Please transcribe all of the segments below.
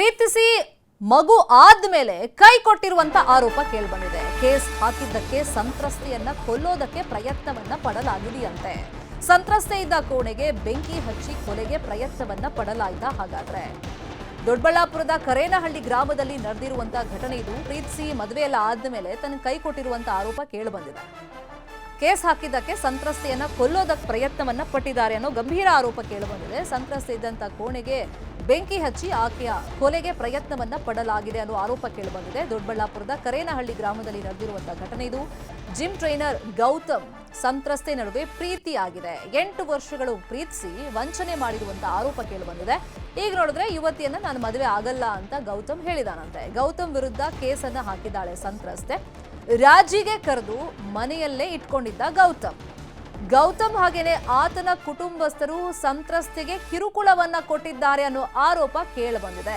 ಪ್ರೀತಿಸಿ ಮಗು ಆದ್ಮೇಲೆ ಕೈ ಕೊಟ್ಟಿರುವಂತ ಆರೋಪ ಕೇಳ್ಬಂದಿದೆ ಕೇಸ್ ಹಾಕಿದ್ದಕ್ಕೆ ಸಂತ್ರಸ್ತೆಯನ್ನ ಕೊಲ್ಲೋದಕ್ಕೆ ಪ್ರಯತ್ನವನ್ನ ಪಡಲಾಗಿದೆಯಂತೆ. ಸಂತ್ರಸ್ತೆ ಇದ್ದ ಕೋಣೆಗೆ ಬೆಂಕಿ ಹಚ್ಚಿ ಕೊಲೆಗೆ ಪ್ರಯತ್ನವನ್ನ ಪಡಲಾಯ್ತ ಹಾಗಾದ್ರೆ. ದೊಡ್ಡಬಳ್ಳಾಪುರದ ಕರೇನಹಳ್ಳಿ ಗ್ರಾಮದಲ್ಲಿ ನಡೆದಿರುವಂತ ಘಟನೆ ಇದು. ಪ್ರೀತಿಸಿ ಮದುವೆ ಎಲ್ಲ ಆದ್ಮೇಲೆ ತನ್ನ ಕೈ ಕೊಟ್ಟಿರುವಂತ ಆರೋಪ ಕೇಳಿಬಂದಿದೆ ಕೇಸ್ ಹಾಕಿದ್ದಕ್ಕೆ ಸಂತ್ರಸ್ತೆಯನ್ನ ಕೊಲ್ಲೋದಕ್ಕೆ ಪ್ರಯತ್ನವನ್ನ ಪಟ್ಟಿದ್ದಾರೆ ಅನ್ನೋ ಗಂಭೀರ ಆರೋಪ ಕೇಳಬಂದಿದೆ ಸಂತ್ರಸ್ತೆ ಇದ್ದಂತ ಕೋಣೆಗೆ ಬೆಂಕಿ ಹಚ್ಚಿ ಆಕೆಯ ಕೊಲೆಗೆ ಪ್ರಯತ್ನವನ್ನ ಪಡಲಾಗಿದೆ ಅನ್ನೋ ಆರೋಪ ಕೇಳಿಬಂದಿದೆ. ದೊಡ್ಡಬಳ್ಳಾಪುರದ ಕರೇನಹಳ್ಳಿ ಗ್ರಾಮದಲ್ಲಿ ನಡೆದಿರುವಂತಹ ಘಟನೆ ಇದು. ಜಿಮ್ ಟ್ರೈನರ್ ಗೌತಮ್ ಸಂತ್ರಸ್ತೆ ನಡುವೆ ಪ್ರೀತಿಯಾಗಿದೆ. ಎಂಟು ವರ್ಷಗಳು ಪ್ರೀತಿಸಿ ವಂಚನೆ ಮಾಡಿರುವಂತಹ ಆರೋಪ ಕೇಳಿಬಂದಿದೆ. ಈಗ ನೋಡಿದ್ರೆ ಯುವತಿಯನ್ನ ನಾನು ಮದುವೆ ಆಗಲ್ಲ ಅಂತ ಗೌತಮ್ ಹೇಳಿದಾನಂತೆ. ಗೌತಮ್ ವಿರುದ್ಧ ಕೇಸನ್ನ ಹಾಕಿದ್ದಾಳೆ ಸಂತ್ರಸ್ತೆ. ರಾಜಿಗೆ ಕರೆದು ಮನೆಯಲ್ಲೇ ಇಟ್ಕೊಂಡಿದ್ದ ಗೌತಮ್. ಗೌತಮ್ ಹಾಗೇನೆ ಆತನ ಕುಟುಂಬಸ್ಥರು ಸಂತ್ರಸ್ತೆಗೆ ಕಿರುಕುಳವನ್ನ ಕೊಟ್ಟಿದ್ದಾರೆ ಅನ್ನೋ ಆರೋಪ ಕೇಳಬಂದಿದೆ.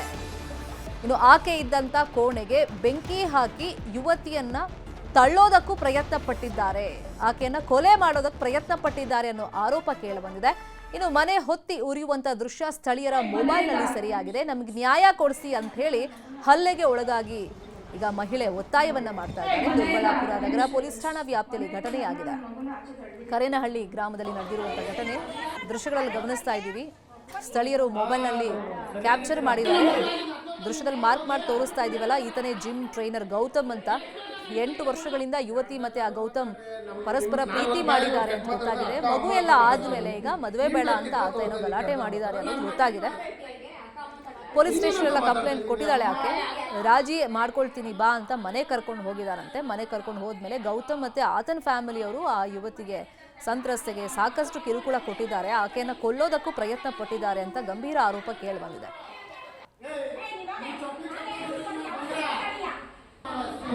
ಇನ್ನು ಆಕೆ ಇದ್ದಂತ ಕೋಣೆಗೆ ಬೆಂಕಿ ಹಾಕಿ ಯುವತಿಯನ್ನ ತಳ್ಳೋದಕ್ಕೂ ಪ್ರಯತ್ನ ಪಟ್ಟಿದ್ದಾರೆ ಆಕೆಯನ್ನ ಕೊಲೆ ಮಾಡೋದಕ್ಕೆ ಪ್ರಯತ್ನ ಪಟ್ಟಿದ್ದಾರೆ ಅನ್ನೋ ಆರೋಪ ಕೇಳಬಂದಿದೆ. ಇನ್ನು ಮನೆ ಹೊತ್ತಿ ಉರಿಯುವಂತ ದೃಶ್ಯ ಸ್ಥಳೀಯರ ಮೊಬೈಲ್ನಲ್ಲಿ ಸರಿಯಾಗಿದೆ. ನಮಗೆ ನ್ಯಾಯ ಕೊಡಿಸಿ ಅಂತ ಹೇಳಿ ಹಲ್ಲೆಗೆ ಒಳಗಾಗಿ ಈಗ ಮಹಿಳೆ ಒತ್ತಾಯವನ್ನ ಮಾಡ್ತಾ ಇದ್ದಾರೆ. ದೊಡ್ಡಬಳ್ಳಾಪುರ ನಗರ ಪೊಲೀಸ್ ಠಾಣಾ ವ್ಯಾಪ್ತಿಯಲ್ಲಿ ಘಟನೆಯಾಗಿದೆ. ಕರೇನಹಳ್ಳಿ ಗ್ರಾಮದಲ್ಲಿ ನಡೆದಿರುವಂತಹ ಘಟನೆ. ದೃಶ್ಯಗಳಲ್ಲಿ ಗಮನಿಸ್ತಾ ಇದ್ದೀವಿ. ಸ್ಥಳೀಯರು ಮೊಬೈಲ್ನಲ್ಲಿ ಕ್ಯಾಪ್ಚರ್ ಮಾಡಿದ್ದಾರೆ ದೃಶ್ಯದಲ್ಲಿ ಮಾರ್ಕ್ ಮಾಡಿ ತೋರಿಸ್ತಾ ಇದೀವಲ್ಲ ಈತನೇ ಜಿಮ್ ಟ್ರೈನರ್ ಗೌತಮ್ ಅಂತ. ಎಂಟು ವರ್ಷಗಳಿಂದ ಯುವತಿ ಮತ್ತೆ ಆ ಗೌತಮ್ ಪರಸ್ಪರ ಪ್ರೀತಿ ಮಾಡಿದ್ದಾರೆ ಅಂತ ಗೊತ್ತಾಗಿದೆ. ಮಗು ಎಲ್ಲ ಆದ್ಮೇಲೆ ಈಗ ಮದುವೆ ಬೇಡ ಅಂತ ಆತ ಏನೋ ಗಲಾಟೆ ಮಾಡಿದ್ದಾರೆ ಅನ್ನೋದು ಗೊತ್ತಾಗಿದೆ. ಪೊಲೀಸ್ ಸ್ಟೇಷನ್ ಎಲ್ಲ ಕಂಪ್ಲೇಂಟ್ ಕೊಟ್ಟಿದ್ದಾಳೆ ಆಕೆ. ರಾಜಿ ಮಾಡ್ಕೊಳ್ತೀನಿ ಬಾ ಅಂತ ಮನೆ ಕರ್ಕೊಂಡು ಹೋಗಿದಾರಂತೆ. ಮನೆ ಕರ್ಕೊಂಡು ಹೋದ್ಮೇಲೆ ಗೌತಮ್ ಮತ್ತೆ ಆತನ ಫ್ಯಾಮಿಲಿಯವರು ಆ ಯುವತಿಗೆ ಸಂತ್ರಸ್ತೆಗೆ ಸಾಕಷ್ಟು ಕಿರುಕುಳ ಕೊಟ್ಟಿದ್ದಾರೆ. ಆಕೆಯನ್ನ ಕೊಲ್ಲೋದಕ್ಕೂ ಪ್ರಯತ್ನ ಪಟ್ಟಿದ್ದಾರೆ ಅಂತ ಗಂಭೀರ ಆರೋಪ ಕೇಳಿಬಂದಿದೆ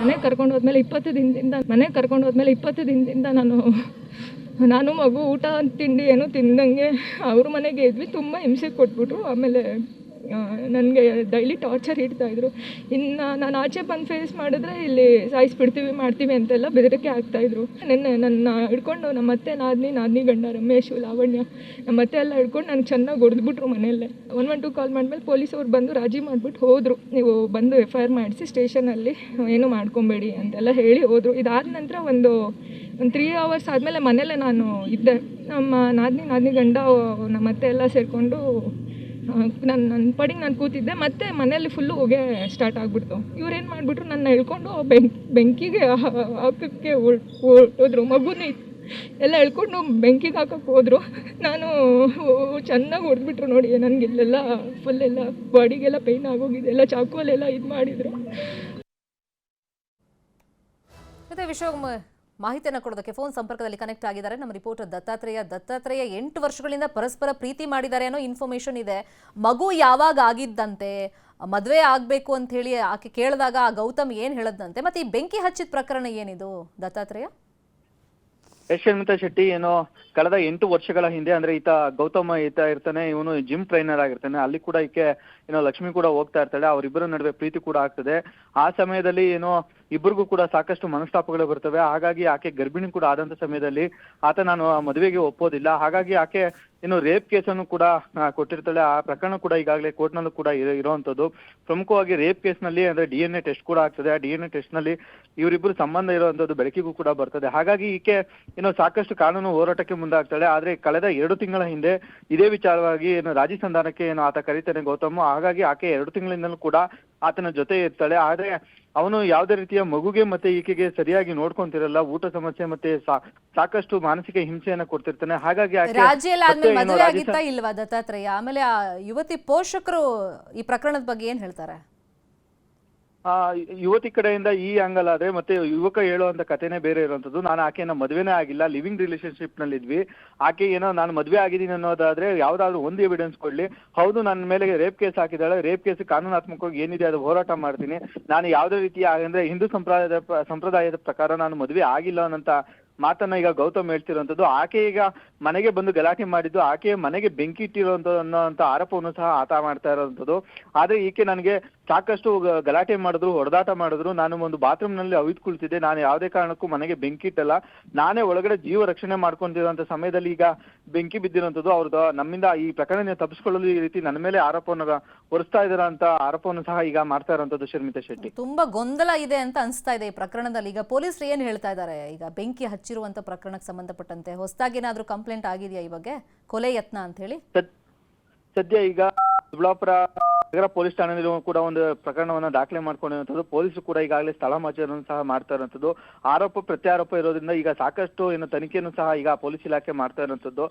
ಮನೆ ಕರ್ಕೊಂಡು ಹೋದ್ಮೇಲೆ ಇಪ್ಪತ್ತು ದಿನದಿಂದ, ಮನೆ ಕರ್ಕೊಂಡು ಹೋದ್ಮೇಲೆ ಇಪ್ಪತ್ತು ದಿನದಿಂದ ನಾನು ನಾನು ಮಗು ಊಟ ತಿಂಡಿ ಏನು ತಿಂದಂಗೆ ಅವ್ರ ಮನೆಗೆ ಇದ್ವಿ. ತುಂಬ ಹಿಂಸೆ ಕೊಟ್ಬಿಟ್ರು. ಆಮೇಲೆ ನನಗೆ ಡೈಲಿ ಟಾರ್ಚರ್ ಇಡ್ತಾಯಿದ್ರು ಇನ್ನು ನಾನು ಆಚೆ ಬಂದು ಫೇಸ್ ಮಾಡಿದ್ರೆ ಇಲ್ಲಿ ಸಾಯಿಸ್ಬಿಡ್ತೀವಿ, ಮಾಡ್ತೀವಿ ಅಂತೆಲ್ಲ ಬೆದರಿಕೆ ಆಗ್ತಾಯಿದ್ರು ನೆನ್ನೆ ನನ್ನ ಹಿಡ್ಕೊಂಡು ನಮ್ಮ ಅತ್ತೆ ನಾದಿನಿ ನಾದಿನಿ ಗಂಡ ರಮೇಶು, ಲಾವಣ್ಯ, ನಮ್ಮ ಅತ್ತೆ ಎಲ್ಲ ಹಿಡ್ಕೊಂಡು ನನಗೆ ಚೆನ್ನಾಗಿ ಹೊಡೆದ್ಬಿಟ್ರು ಮನೆಯಲ್ಲೇ. ಒನ್ ಒನ್ ಟು ಕಾಲ್ ಮಾಡಿದ್ಮೇಲೆ ಪೊಲೀಸ್ ಅವ್ರು ಬಂದು ರಾಜಿ ಮಾಡಿಬಿಟ್ಟು ಹೋದರು. ನೀವು ಬಂದು ಎಫ್ ಐ ಆರ್ ಮಾಡಿಸಿ ಸ್ಟೇಷನಲ್ಲಿ ಏನು ಮಾಡ್ಕೊಬೇಡಿ ಅಂತೆಲ್ಲ ಹೇಳಿ ಹೋದರು. ಇದಾದ ನಂತರ ಒಂದು ಒಂದು ತ್ರೀ ಅವರ್ಸ್ ಆದಮೇಲೆ ಮನೆಯಲ್ಲೇ ನಾನು ಇದ್ದೆ. ನಮ್ಮ ನಾದಿನಿ ನಾದಿನಿ ಗಂಡ, ನಮ್ಮ ಅತ್ತೆ ಎಲ್ಲ ಸೇರಿಕೊಂಡು ನಾನು ನನ್ನ ಪಡಿಗೆ ನಾನು ಕೂತಿದ್ದೆ, ಮತ್ತೆ ಮನೇಲಿ ಫುಲ್ಲು ಹೊಗೆ ಸ್ಟಾರ್ಟ್ ಆಗಿಬಿಡ್ತು. ಏನು ಮಾಡಿಬಿಟ್ರು ನನ್ನ ಎಳ್ಕೊಂಡು ಬೆಂಕಿ, ಬೆಂಕಿಗೆ ಹಾಕೋಕ್ಕೆ ಹೋದ್ರು. ಮಗುನೇ ಎಲ್ಲ ಎಳ್ಕೊಂಡು ಬೆಂಕಿಗೆ ಹಾಕಕ್ಕೆ ಹೋದ್ರು. ನಾನು ಚೆನ್ನಾಗಿ ಹೊಡೆದ್ಬಿಟ್ರು ನೋಡಿ, ನನಗೆ ಇಲ್ಲೆಲ್ಲ ಫುಲ್ ಎಲ್ಲ ಬಾಡಿಗೆಲ್ಲ ಪೈನ್ ಆಗೋಗಿದೆ, ಎಲ್ಲ ಚಾಕುವಲ್ಲೆಲ್ಲ ಇದು ಮಾಡಿದರು. ಮಾಹಿತಿಯನ್ನು ಕೊಡೋದಕ್ಕೆ ಫೋನ್ ಸಂಪರ್ಕದಲ್ಲಿ ಕನೆಕ್ಟ್ ಆಗಿದ್ದಾರೆ. ನಮ್ಮ ರಿಪೋರ್ಟರ್ ದತ್ತಾತ್ರೇಯ. ದತ್ತಾತ್ರೇಯ, ಎಂಟು ವರ್ಷಗಳಿಂದ ಪರಸ್ಪರ ಪ್ರೀತಿ ಮಾಡಿದ್ದಾರೆ ಅನ್ನೋ ಇನ್ಫಾರ್ಮೇಶನ್ ಇದೆ. ಮಗು ಯಾವಾಗ ಆಗಿದ್ದಂತೆ, ಮದುವೆ ಆಗಬೇಕು ಅಂತ ಹೇಳಿ ಆಕೆ ಕೇಳಿದಾಗ ಆ ಗೌತಮ್ ಏನು ಹೇಳದಂತೆ ಮತ್ತೆ ಈ ಬೆಂಕಿ ಹಚ್ಚಿದ ಪ್ರಕರಣ ಏನಿದು ದತ್ತಾತ್ರೇಯ? ಯಶವಂತ ಶೆಟ್ಟಿ ಏನೋ ಕಳೆದ ಎಂಟು ವರ್ಷಗಳ ಹಿಂದೆ, ಅಂದ್ರೆ ಈತ ಗೌತಮ ಈತ ಇರ್ತಾನೆ, ಇವನು ಜಿಮ್ ಟ್ರೈನರ್ ಆಗಿರ್ತಾನೆ. ಅಲ್ಲಿ ಕೂಡ ಈಕೆ ಏನೋ ಲಕ್ಷ್ಮಿ ಕೂಡ ಹೋಗ್ತಾ ಇರ್ತಾಳೆ. ಅವರಿಬ್ಬರ ನಡುವೆ ಪ್ರೀತಿ ಕೂಡ ಆಗ್ತದೆ. ಆ ಸಮಯದಲ್ಲಿ ಏನೋ ಇಬ್ಬರಿಗೂ ಕೂಡ ಸಾಕಷ್ಟು ಮನಸ್ತಾಪಗಳು ಬರ್ತವೆ. ಹಾಗಾಗಿ ಆಕೆ ಗರ್ಭಿಣಿ ಕೂಡ ಆದಂತ ಸಮಯದಲ್ಲಿ ಆತ ನಾನು ಮದುವೆಗೆ ಒಪ್ಪೋದಿಲ್ಲ. ಹಾಗಾಗಿ ಆಕೆ ಏನು ರೇಪ್ ಕೇಸನ್ನು ಕೂಡ ಕೊಟ್ಟಿರ್ತಾಳೆ. ಆ ಪ್ರಕರಣ ಕೂಡ ಈಗಾಗಲೇ ಕೋರ್ಟ್ನಲ್ಲೂ ಕೂಡ ಇರೋ- ಇರುವಂತದ್ದು ಪ್ರಮುಖವಾಗಿ ರೇಪ್ ಕೇಸ್ನಲ್ಲಿ ಅಂದ್ರೆ ಡಿ ಎನ್ ಎ ಟೆಸ್ಟ್ ಕೂಡ ಆಗ್ತದೆ. ಆ ಡಿ ಎನ್ ಎ ಟೆಸ್ಟ್ನಲ್ಲಿ ಇವರಿಬ್ಬರು ಸಂಬಂಧ ಇರುವಂತದ್ದು ಬೆಳಕಿಗೂ ಕೂಡ ಬರ್ತದೆ. ಹಾಗಾಗಿ ಈಕೆ ಏನೋ ಸಾಕಷ್ಟು ಕಾನೂನು ಹೋರಾಟಕ್ಕೆ ಮುಂದಾಗ್ತಾಳೆ. ಆದ್ರೆ ಕಳೆದ ಎರಡು ತಿಂಗಳ ಹಿಂದೆ ಇದೇ ವಿಚಾರವಾಗಿ ಏನು ರಾಜಿ ಸಂಧಾನಕ್ಕೆ ಏನು ಆತ ಕರೀತಾನೆ ಗೌತಮ್. ಹಾಗಾಗಿ ಆಕೆ ಎರಡು ತಿಂಗಳಿಂದಲೂ ಕೂಡ ಆತನ ಜೊತೆ ಇರ್ತಾಳೆ. ಆದ್ರೆ ಅವನು ಯಾವುದೇ ರೀತಿಯ ಮಗುಗೆ ಮತ್ತೆ ಈಕೆಗೆ ಸರಿಯಾಗಿ ನೋಡ್ಕೊಂತಿರಲ್ಲ. ಊಟ ಸಮಸ್ಯೆ ಮತ್ತೆ ಸಾಕಷ್ಟು ಮಾನಸಿಕ ಹಿಂಸೆಯನ್ನ ಕೊಡ್ತಿರ್ತಾನೆ. ಹಾಗಾಗಿ ಮದುವೆ ಆಗಿತ್ತಾ ಇಲ್ವಾ ದತ್ತಾತ್ರೇಯ? ಆಮೇಲೆ ಆ ಯುವತಿ ಪೋಷಕರು ಈ ಪ್ರಕರಣದ ಬಗ್ಗೆ ಏನ್ ಹೇಳ್ತಾರೆ? ಯುವತಿ ಕಡೆಯಿಂದ ಈ ಆಂಗಲ್ ಆದ್ರೆ ಮತ್ತೆ ಯುವಕ ಹೇಳುವಂತ ಕಥೆನೇ ಬೇರೆ ಇರುವಂತದ್ದು. ನಾನು ಆಕೆನ ಮದುವೆನೇ ಆಗಿಲ್ಲ ಲಿವಿಂಗ್ ರಿಲೇಶನ್ಶಿಪ್ನಲ್ಲಿ ಇದ್ವಿ. ಆಕೆ ಏನೋ, ನಾನು ಮದುವೆ ಆಗಿದ್ದೀನಿ ಅನ್ನೋದಾದ್ರೆ ಯಾವ್ದಾದ್ರು ಒಂದು ಎವಿಡೆನ್ಸ್ ಕೊಡ್ಲಿ. ಹೌದು, ನನ್ನ ಮೇಲೆ ರೇಪ್ ಕೇಸ್ ಹಾಕಿದಾಳೆ ರೇಪ್ ಕೇಸ್ ಕಾನೂನಾತ್ಮಕವಾಗಿ ಏನಿದೆ ಅದು ಹೋರಾಟ ಮಾಡ್ತೀನಿ. ನಾನು ಯಾವುದೇ ರೀತಿ ಅಂದ್ರೆ ಹಿಂದೂ ಸಂಪ್ರದಾಯದ ಸಂಪ್ರದಾಯದ ಪ್ರಕಾರ ನಾನು ಮದುವೆ ಆಗಿಲ್ಲ ಅನ್ನೋಂತ ಮಾತನ್ನ ಈಗ ಗೌತಮ್ ಹೇಳ್ತಿರುವಂತದ್ದು ಆಕೆ ಈಗ ಮನೆಗೆ ಬಂದು ಗಲಾಟೆ ಮಾಡಿದ್ದು, ಆಕೆ ಮನೆಗೆ ಬೆಂಕಿ ಇಟ್ಟಿರುವಂತದ್ದು ಅನ್ನೋಂತ ಆರೋಪವನ್ನು ಸಹ ಆತ ಮಾಡ್ತಾ ಇರೋವಂಥದ್ದು. ಆದ್ರೆ ಈಕೆ ನನಗೆ ಸಾಕಷ್ಟು ಗಲಾಟೆ ಮಾಡಿದ್ರು, ಹೊಡೆದಾಟ ಮಾಡಿದ್ರು. ನಾನು ಒಂದು ಬಾತ್ರೂಮ್ನಲ್ಲಿ ಅವಿದ್ ಕುಳಿತಿದ್ದೆ. ನಾನು ಯಾವುದೇ ಕಾರಣಕ್ಕೂ ಮನೆಗೆ ಬೆಂಕಿ ಇಟ್ಟಲ್ಲ. ನಾನೇ ಒಳಗಡೆ ಜೀವ ರಕ್ಷಣೆ ಮಾಡ್ಕೊಂತಿರುವಂತ ಸಮಯದಲ್ಲಿ ಈಗ ಬೆಂಕಿ ಬಿದ್ದಿರುವಂತದ್ದು ಅವ್ರದ್ದು ನಮ್ಮಿಂದ ಈ ಪ್ರಕರಣ ತಪ್ಪಿಸ್ಕೊಳ್ಳಲು ಈ ರೀತಿ ನನ್ನ ಮೇಲೆ ಆರೋಪವನ್ನು ಹೊರಿಸ್ತಾ ಇದಾರೆ ಅಂತ ಆರೋಪವನ್ನು ಸಹ ಈಗ ಮಾಡ್ತಾ ಇರುವಂತದ್ದು ಶರ್ಮಿತಾ ಶೆಟ್ಟಿ. ತುಂಬಾ ಗೊಂದಲ ಇದೆ ಅಂತ ಅನಿಸ್ತಾ ಇದೆ ಈ ಪ್ರಕರಣದಲ್ಲಿ. ಈಗ ಪೊಲೀಸರು ಏನ್ ಹೇಳ್ತಾ ಇದ್ದಾರೆ? ಈಗ ಬೆಂಕಿ ಹಚ್ಚಿರುವಂತ ಪ್ರಕರಣಕ್ಕೆ ಸಂಬಂಧಪಟ್ಟಂತೆ ಹೊಸದಾಗಿ ಏನಾದ್ರೂ ಕಂಪ್ಲೇಂಟ್ ಆಗಿದೆಯಾ ಈ ಬಗ್ಗೆ? ಕೊಲೆ ಯತ್ನ ಅಂತ ಹೇಳಿ. ಸದ್- ಸದ್ಯ ಈಗ ದೊಡ್ಡಬಳ್ಳಾಪುರ ನಗರ ಪೊಲೀಸ್ ಠಾಣೆಯಲ್ಲಿ ಕೂಡ ಒಂದು ಪ್ರಕರಣವನ್ನ ದಾಖಲೆ ಮಾಡ್ಕೊಂಡಿರುವಂಥದ್ದು. ಪೊಲೀಸರು ಕೂಡ ಈಗಾಗಲೇ ಸ್ಥಳ ಮಾಚರಣೆ ಸಹ ಮಾಡ್ತಾ ಇರುವಂತದ್ದು ಆರೋಪ, ಪ್ರತ್ಯಾರೋಪ ಇರೋದ್ರಿಂದ ಈಗ ಸಾಕಷ್ಟು ಏನು ತನಿಖೆಯನ್ನು ಸಹ ಈಗ ಪೊಲೀಸ್ ಇಲಾಖೆ ಮಾಡ್ತಾ ಇರುವಂತದ್ದು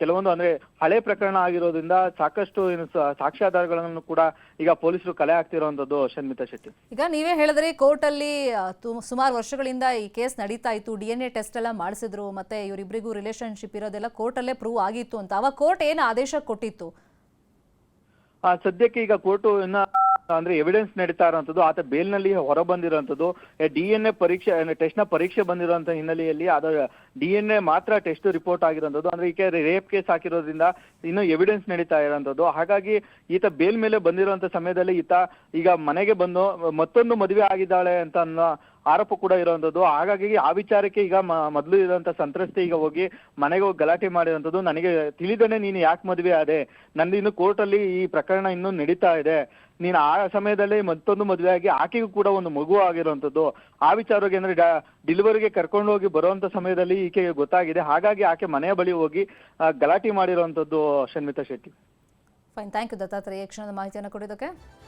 ಕೆಲವೊಂದು ಅಂದ್ರೆ ಹಳೆ ಪ್ರಕರಣ ಆಗಿರೋದ್ರಿಂದ ಸಾಕಷ್ಟು ಏನು ಸಾಕ್ಷ್ಯಾಧಾರಗಳನ್ನು ಕೂಡ ಈಗ ಪೊಲೀಸರು ಕಲೆ ಹಾಕ್ತಿರುವಂತದ್ದು ಶನ್ಮಿತಾ ಶೆಟ್ಟಿ. ಈಗ ನೀವೇ ಕೋರ್ಟ್ ಅಲ್ಲಿ ಸುಮಾರು ವರ್ಷಗಳಿಂದ ಈ ಕೇಸ್ ನಡೀತಾ ಇತ್ತು. ಡಿ ಎನ್ ಎ ಟೆಸ್ಟ್ ಎಲ್ಲ ಮಾಡಿಸಿದ್ರು, ಮತ್ತೆ ಇವರಿಬ್ಬರಿಗೂ ರಿಲೇಶನ್ಶಿಪ್ ಇರೋದೆಲ್ಲ ಕೋರ್ಟಲ್ಲೇ ಪ್ರೂವ್ ಆಗಿತ್ತು ಅಂತ. ಅವಾಗ ಕೋರ್ಟ್ ಏನು ಆದೇಶ ಕೊಟ್ಟಿತ್ತು? ಸದ್ಯಕ್ಕೆ ಈಗ ಕೋರ್ಟು ಇನ್ನ, ಅಂದ್ರೆ ಎವಿಡೆನ್ಸ್ ನಡೀತಾ ಇರುವಂತದ್ದು ಆತ ಬೇಲ್ನಲ್ಲಿ ಹೊರ ಬಂದಿರುವಂತದ್ದು ಡಿ ಎನ್ ಎ ಪರೀಕ್ಷೆ ಟೆಸ್ಟ್ನ ಪರೀಕ್ಷೆ ಬಂದಿರುವಂತ ಹಿನ್ನೆಲೆಯಲ್ಲಿ ಅದ ಡಿ ಎನ್ ಎ ಮಾತ್ರ ಟೆಸ್ಟ್ ರಿಪೋರ್ಟ್ ಆಗಿರುವಂತದ್ದು ಅಂದ್ರೆ ಈಕೆ ರೇಪ್ ಕೇಸ್ ಹಾಕಿರೋದ್ರಿಂದ ಇನ್ನು ಎವಿಡೆನ್ಸ್ ನಡೀತಾ ಇರುವಂತದ್ದು ಹಾಗಾಗಿ ಈತ ಬೇಲ್ ಮೇಲೆ ಬಂದಿರುವಂತ ಸಮಯದಲ್ಲಿ ಈತ ಈಗ ಮನೆಗೆ ಬಂದು ಮತ್ತೊಂದು ಮದುವೆ ಆಗಿದ್ದಾಳೆ ಅಂತ ಅನ್ನೋ ಆರೋಪ ಕೂಡ ಇರುವಂತದ್ದು. ಹಾಗಾಗಿ ಆ ವಿಚಾರಕ್ಕೆ ಈಗ ಮೊದಲು ಇರುವಂತ ಸಂತ್ರಸ್ತೆ ಈಗ ಹೋಗಿ ಮನೆಗೆ ಹೋಗಿ ಗಲಾಟೆ ಮಾಡಿರುವಂತದ್ದು. ನನಗೆ ತಿಳಿದನೆ ನೀನು ಯಾಕೆ ಮದುವೆ ಆದೆ? ನಂದು ಇನ್ನು ಕೋರ್ಟ್ ಅಲ್ಲಿ ಈ ಪ್ರಕರಣ ಇನ್ನೂ ನಡೀತಾ ಇದೆ. ನೀನು ಆ ಸಮಯದಲ್ಲಿ ಮತ್ತೊಂದು ಮದುವೆ ಆಗಿ ಆಕೆಗೂ ಕೂಡ ಒಂದು ಮಗು ಆಗಿರುವಂತದ್ದು. ಆ ವಿಚಾರವಾಗಿ ಅಂದ್ರೆ ಡಿಲಿವರಿಗೆ ಕರ್ಕೊಂಡು ಹೋಗಿ ಬರುವಂತ ಸಮಯದಲ್ಲಿ ಈಕೆಗೆ ಗೊತ್ತಾಗಿದೆ. ಹಾಗಾಗಿ ಆಕೆ ಮನೆಯ ಬಳಿ ಹೋಗಿ ಗಲಾಟೆ ಮಾಡಿರುವಂತದ್ದು Shanmita Shetty. Fine thank you Dattatreya. ಕ್ಷಣದ ಮಾಹಿತಿಯನ್ನು ಕೊಡೋದಕ್ಕೆ